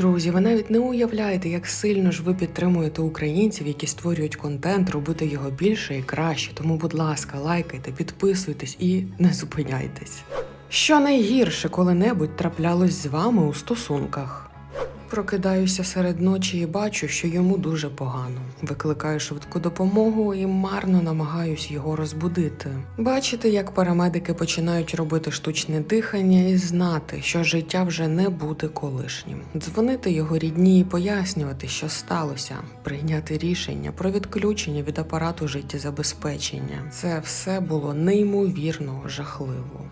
Друзі, ви навіть не уявляєте, як сильно ж ви підтримуєте українців, які створюють контент, робити його більше і краще. Тому, будь ласка, лайкайте, підписуйтесь і не зупиняйтесь. Що найгірше коли-небудь траплялось з вами у стосунках? Прокидаюся серед ночі і бачу, що йому дуже погано. Викликаю швидку допомогу і марно намагаюсь його розбудити. Бачити, як парамедики починають робити штучне дихання і знати, що життя вже не буде колишнім. Дзвонити його рідні і пояснювати, що сталося, прийняти рішення про відключення від апарату життєзабезпечення. Це все було неймовірно жахливо.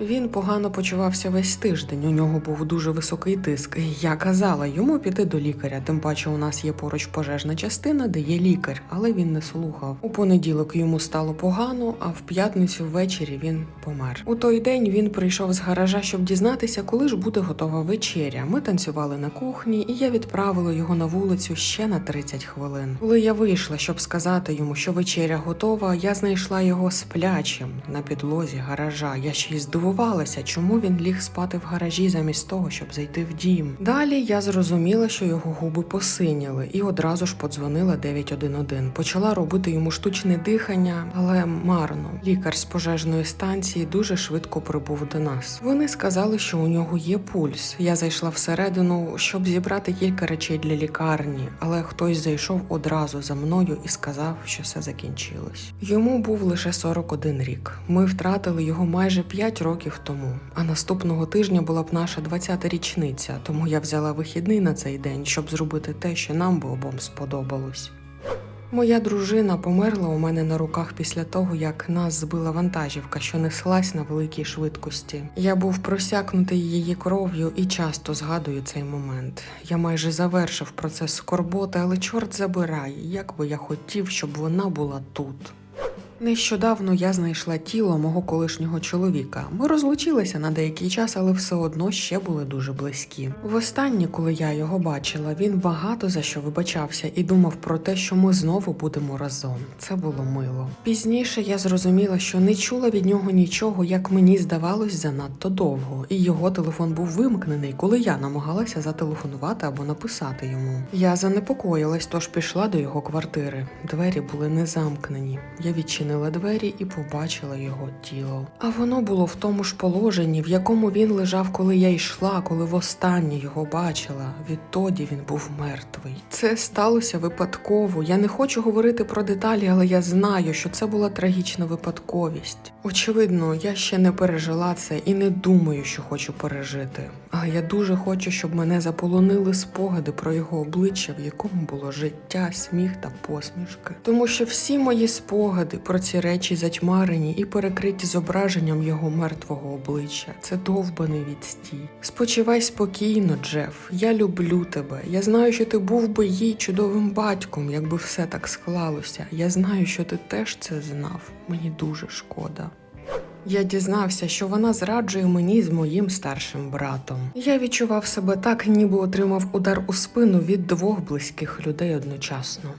Він погано почувався весь тиждень. У нього був дуже високий тиск. Я казала йому піти до лікаря. Тим паче, у нас є поруч пожежна частина, де є лікар, але він не слухав. У понеділок йому стало погано, а в п'ятницю ввечері він помер. У той день він прийшов з гаража, щоб дізнатися, коли ж буде готова вечеря. Ми танцювали на кухні, і я відправила його на вулицю ще на 30 хвилин. Коли я вийшла, щоб сказати йому, що вечеря готова, я знайшла його сплячим на підлозі гаража. Я ще й здивувалася, чому він ліг спати в гаражі замість того, щоб зайти в дім. Далі я зрозуміла, що його губи посиніли, і одразу ж подзвонила 911. Почала робити йому штучне дихання, але марно. Лікар з пожежної станції дуже швидко прибув до нас. Вони сказали, що у нього є пульс. Я зайшла всередину, щоб зібрати кілька речей для лікарні, але хтось зайшов одразу за мною і сказав, що все закінчилось. Йому був лише 41 рік. Ми втратили його майже 5 років тому. А наступного тижня була б наша 20-та річниця, тому я взяла вихідний на цей день, щоб зробити те, що нам би обом сподобалось. Моя дружина померла у мене на руках після того, як нас збила вантажівка, що неслась на великій швидкості. Я був просякнутий її кров'ю і часто згадую цей момент. Я майже завершив процес скорботи, але чорт забирай, як би я хотів, щоб вона була тут. Нещодавно я знайшла тіло мого колишнього чоловіка. Ми розлучилися на деякий час, але все одно ще були дуже близькі. Востаннє, коли я його бачила, він багато за що вибачався і думав про те, що ми знову будемо разом. Це було мило. Пізніше я зрозуміла, що не чула від нього нічого, як мені здавалось, занадто довго, і його телефон був вимкнений, коли я намагалася зателефонувати або написати йому. Я занепокоїлась, тож пішла до його квартири. Двері були не замкнені. Я відчинила двері і побачила його тіло. А воно було в тому ж положенні, в якому він лежав, коли я йшла, коли востаннє його бачила. Відтоді він був мертвий. Це сталося випадково. Я не хочу говорити про деталі, але я знаю, що це була трагічна випадковість. Очевидно, я ще не пережила це і не думаю, що хочу пережити. Але я дуже хочу, щоб мене заполонили спогади про його обличчя, в якому було життя, сміх та посмішки. Тому що всі мої спогади про ці речі затьмарені і перекриті зображенням його мертвого обличчя. Це довбаний відстій. Спочивай спокійно, Джеф. Я люблю тебе. Я знаю, що ти був би їй чудовим батьком, якби все так склалося. Я знаю, що ти теж це знав. Мені дуже шкода. Я дізнався, що вона зраджує мені з моїм старшим братом. Я відчував себе так, ніби отримав удар у спину від двох близьких людей одночасно.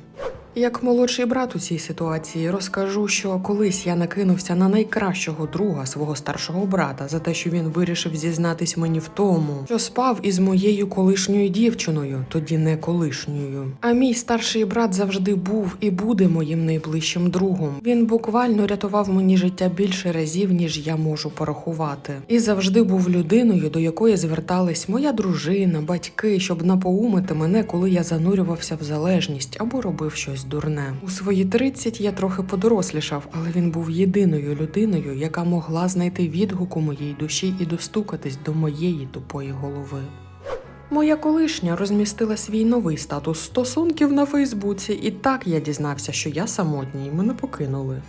Як молодший брат у цій ситуації розкажу, що колись я накинувся на найкращого друга свого старшого брата за те, що він вирішив зізнатись мені в тому, що спав із моєю колишньою дівчиною, тоді не колишньою. А мій старший брат завжди був і буде моїм найближчим другом. Він буквально рятував мені життя більше разів, ніж я можу порахувати, і завжди був людиною, до якої звертались моя дружина, батьки, щоб напоумити мене, коли я занурювався в залежність або робив щось дурне. У свої 30 я трохи подорослішав, але він був єдиною людиною, яка могла знайти відгук у моїй душі і достукатись до моєї тупої голови. Моя колишня розмістила свій новий статус стосунків на Фейсбуці, і так я дізнався, що я самотній, мене покинули.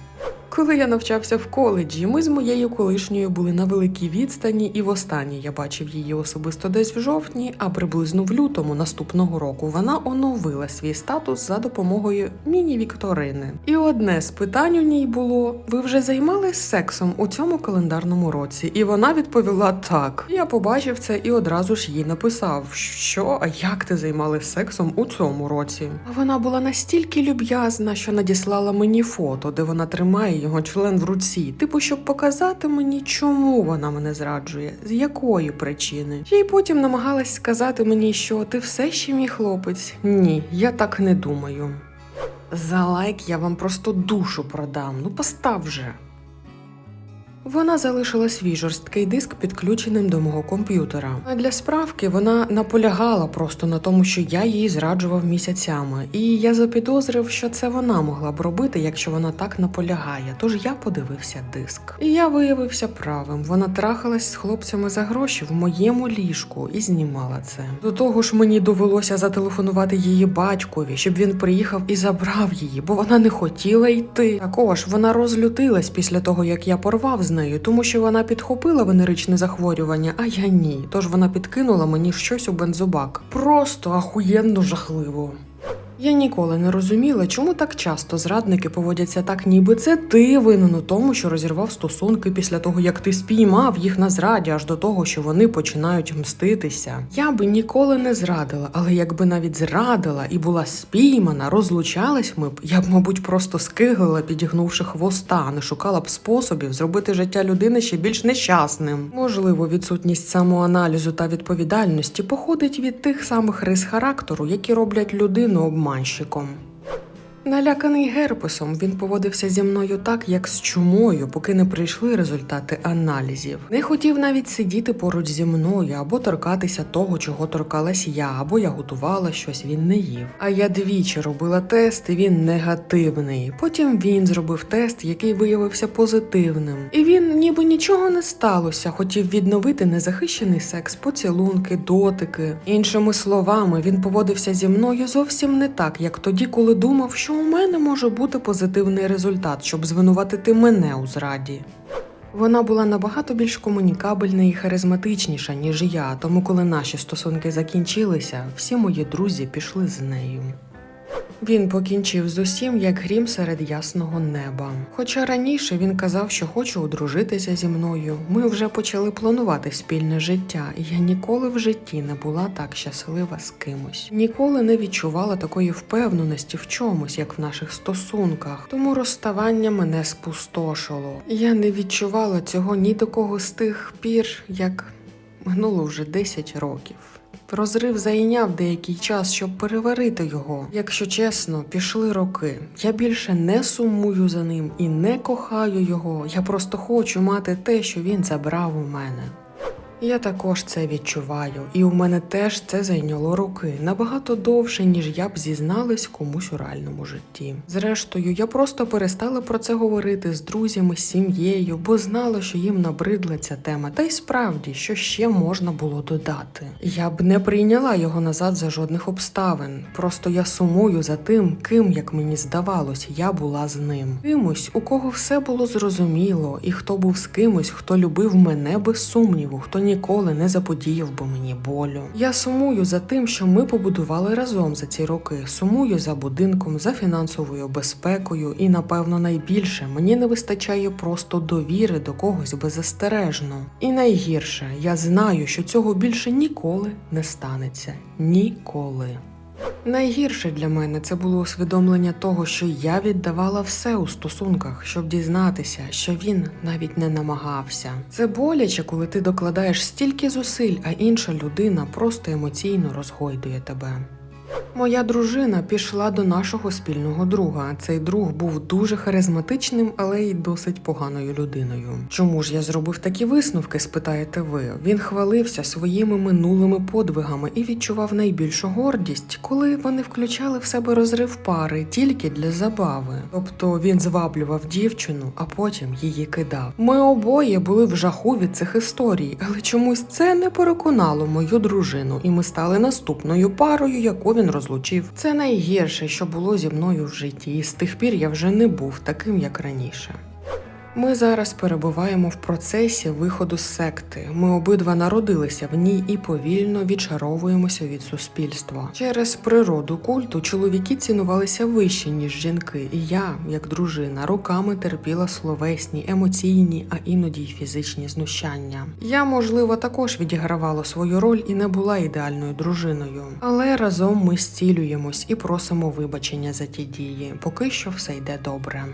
Коли я навчався в коледжі, ми з моєю колишньою були на великій відстані, і востаннє я бачив її особисто десь в жовтні, а приблизно в лютому наступного року вона оновила свій статус за допомогою міні-вікторини. І одне з питань у ній було: ви вже займались сексом у цьому календарному році? І вона відповіла так. Я побачив це і одразу ж їй написав, що а як ти займалась сексом у цьому році. Вона була настільки люб'язна, що надіслала мені фото, де вона тримає його член в руці, типу, щоб показати мені, чому вона мене зраджує, з якої причини. Ще й потім намагалась сказати мені, що ти все ще мій хлопець. Ні, я так не думаю. За лайк я вам просто душу продам. Ну постав же. Вона залишила свій жорсткий диск підключеним до мого комп'ютера. А для справки вона наполягала просто на тому, що я її зраджував місяцями, і я запідозрив, що це вона могла б робити, якщо вона так наполягає. Тож я подивився диск. І я виявився правим. Вона трахалась з хлопцями за гроші в моєму ліжку і знімала це. До того ж, мені довелося зателефонувати її батькові, щоб він приїхав і забрав її, бо вона не хотіла йти. Також вона розлютилась після того, як я порвав з нею, тому що вона підхопила венеричне захворювання, а я ні. Тож вона підкинула мені щось у бензобак. Просто ахуєнно жахливо. Я ніколи не розуміла, чому так часто зрадники поводяться так, ніби це ти винен у тому, що розірвав стосунки після того, як ти спіймав їх на зраді, аж до того, що вони починають мститися. Я би ніколи не зрадила, але якби навіть зрадила і була спіймана, розлучалась ми б, я б, мабуть, просто скиглила, підігнувши хвоста, не шукала б способів зробити життя людини ще більш нещасним. Можливо, відсутність самоаналізу та відповідальності походить від тих самих рис характеру, які роблять людину обманщиком. Наляканий герпесом, він поводився зі мною так, як з чумою, поки не прийшли результати аналізів. Не хотів навіть сидіти поруч зі мною або торкатися того, чого торкалась я, або я готувала щось, він не їв. А я двічі робила тест, і він негативний. Потім він зробив тест, який виявився позитивним. І він ніби нічого не сталося, хотів відновити незахищений секс, поцілунки, дотики. Іншими словами, він поводився зі мною зовсім не так, як тоді, коли думав, що у мене може бути позитивний результат, щоб звинуватити мене у зраді. Вона була набагато більш комунікабельна і харизматичніша, ніж я, тому коли наші стосунки закінчилися, всі мої друзі пішли з нею. Він покінчив з усім, як грім серед ясного неба. Хоча раніше він казав, що хоче одружитися зі мною. Ми вже почали планувати спільне життя, і я ніколи в житті не була так щаслива з кимось. Ніколи не відчувала такої впевненості в чомусь, як в наших стосунках. Тому розставання мене спустошило. Я не відчувала цього ні до кого з тих пір, як минуло вже 10 років. Розрив зайняв деякий час, щоб переварити його. Якщо чесно, пішли роки. Я більше не сумую за ним і не кохаю його. Я просто хочу мати те, що він забрав у мене. Я також це відчуваю, і у мене теж це зайняло роки набагато довше, ніж я б зізналась комусь у реальному житті. Зрештою, я просто перестала про це говорити з друзями, сім'єю, бо знала, що їм набридла ця тема. Та й справді, що ще можна було додати. Я б не прийняла його назад за жодних обставин. Просто я сумую за тим, ким, як мені здавалось, я була з ним. Кимось, у кого все було зрозуміло, і хто був з кимось, хто любив мене без сумніву, хто ніколи не заподіяв би мені болю. Я сумую за тим, що ми побудували разом за ці роки. Сумую за будинком, за фінансовою безпекою, і, напевно, найбільше мені не вистачає просто довіри до когось беззастережно. І найгірше, я знаю, що цього більше ніколи не станеться. Ніколи. Найгірше для мене це було усвідомлення того, що я віддавала все у стосунках, щоб дізнатися, що він навіть не намагався. Це боляче, коли ти докладаєш стільки зусиль, а інша людина просто емоційно розгойдує тебе. Моя дружина пішла до нашого спільного друга. Цей друг був дуже харизматичним, але й досить поганою людиною. Чому ж я зробив такі висновки? спитаєте ви. Він хвалився своїми минулими подвигами і відчував найбільшу гордість, коли вони включали в себе розрив пари тільки для забави. Тобто він зваблював дівчину, а потім її кидав. Ми обоє були в жаху від цих історій, але чомусь це не переконало мою дружину, і ми стали наступною парою, яку він розлучив. Це найгірше, що було зі мною в житті, і з тих пір я вже не був таким, як раніше. Ми зараз перебуваємо в процесі виходу з секти. Ми обидва народилися в ній і повільно відчаровуємося від суспільства. Через природу культу чоловіки цінувалися вище, ніж жінки, і я, як дружина, роками терпіла словесні, емоційні, а іноді й фізичні знущання. Я, можливо, також відігравала свою роль і не була ідеальною дружиною, але разом ми зцілюємось і просимо вибачення за ті дії. Поки що все йде добре.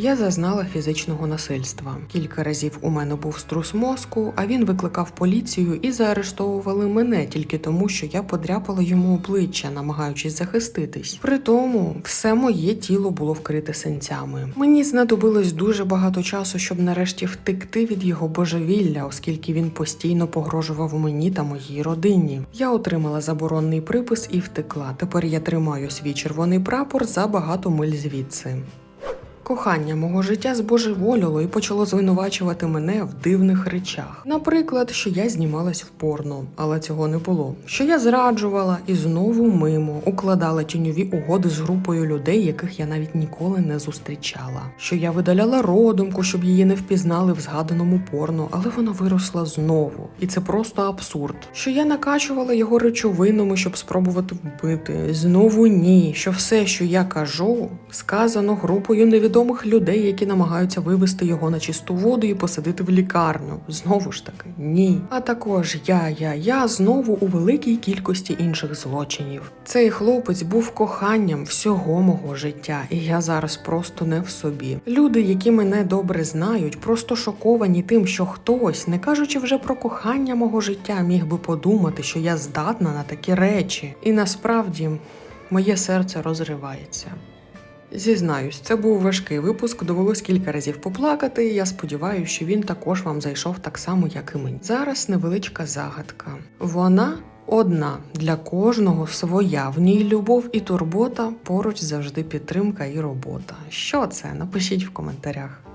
Я зазнала фізичного насильства. Кілька разів у мене був струс мозку, а він викликав поліцію і заарештовували мене тільки тому, що я подряпала йому обличчя, намагаючись захиститись. При тому все моє тіло було вкрите синцями. Мені знадобилось дуже багато часу, щоб нарешті втекти від його божевілля, оскільки він постійно погрожував мені та моїй родині. Я отримала заборонний припис і втекла. Тепер я тримаю свій червоний прапор за багато миль звідси. Кохання мого життя збожеволіло і почало звинувачувати мене в дивних речах. Наприклад, що я знімалась в порно, але цього не було. Що я зраджувала і знову мимо укладала тіньові угоди з групою людей, яких я навіть ніколи не зустрічала. Що я видаляла родимку, щоб її не впізнали в згаданому порно, але вона виросла знову. І це просто абсурд. Що я накачувала його речовинами, щоб спробувати вбити. Знову ні. Що все, що я кажу, сказано групою невідомих людей, які намагаються вивести його на чисту воду і посадити в лікарню. Знову ж таки, ні. А також я, я, я знову у великій кількості інших злочинів. Цей хлопець був коханням всього мого життя, і я зараз просто не в собі. Люди, які мене добре знають, просто шоковані тим, що хтось, не кажучи вже про кохання мого життя, міг би подумати, що я здатна на такі речі. І насправді моє серце розривається. Зізнаюсь, це був важкий випуск, довелось кілька разів поплакати. і Я сподіваюся, що він також вам зайшов так само, як і мені. Зараз невеличка загадка. Вона одна для кожного своя. В ній любов і турбота, поруч завжди підтримка і робота. Що це? Напишіть в коментарях.